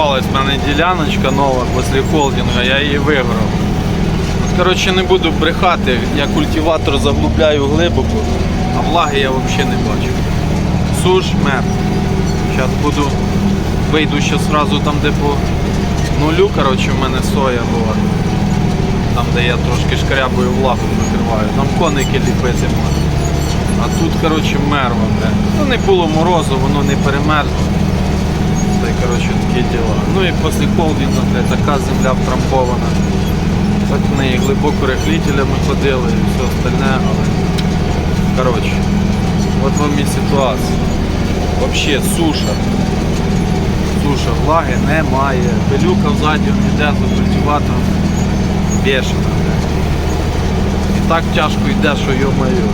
попалась в мене діляночка нова після холдинга, я її виграв. Коротше, не буду брехати, я культиватор заглубляю глибоко, а влаги я взагалі не бачу. Суш мертв. Зараз буду, вийду ще сразу там, де по нулю, коротше, в мене соя була. Там, де я трошки шкрябою влагу закриваю. Там коники ліпити можна. А тут, коротше, мерва. Ну не було морозу, воно не перемерзло. Такі діла. Ну і після холдинга, бля, така земля втрамбована. Так в неї глибоко рехлітелями ходили і все остальне, але. Коротше, от вам і ситуація. Взагалі суша. Суша, влаги немає. Пилюка взаді йде за культиватором. Бешена. І так тяжко йде, що йо-моє.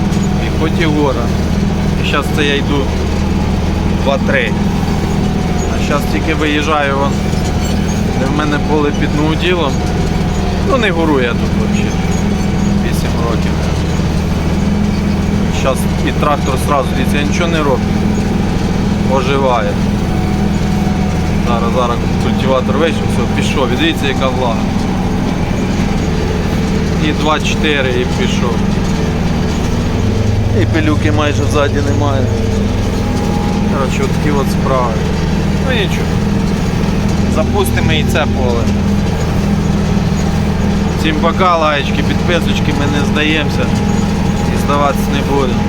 І хоч і гора. І зараз це я йду 2-3. Зараз тільки виїжджаю вон, де в мене поле під ноуділом. Ну не гору я тут взагалі. 8 років. Зараз і трактор дивіться, я нічого не роблю. Оживає. Зараз, зараз культиватор вийшов, все, пішов. І Дивіться, яка влага. І 2-4 і пішов. І пилюки майже ззаді немає. Коротше, от такі от справи. Ну нічого. Запустимо і це поле. Всім пока, лаєчки, підписочки, ми не здаємося і здаватися не будемо.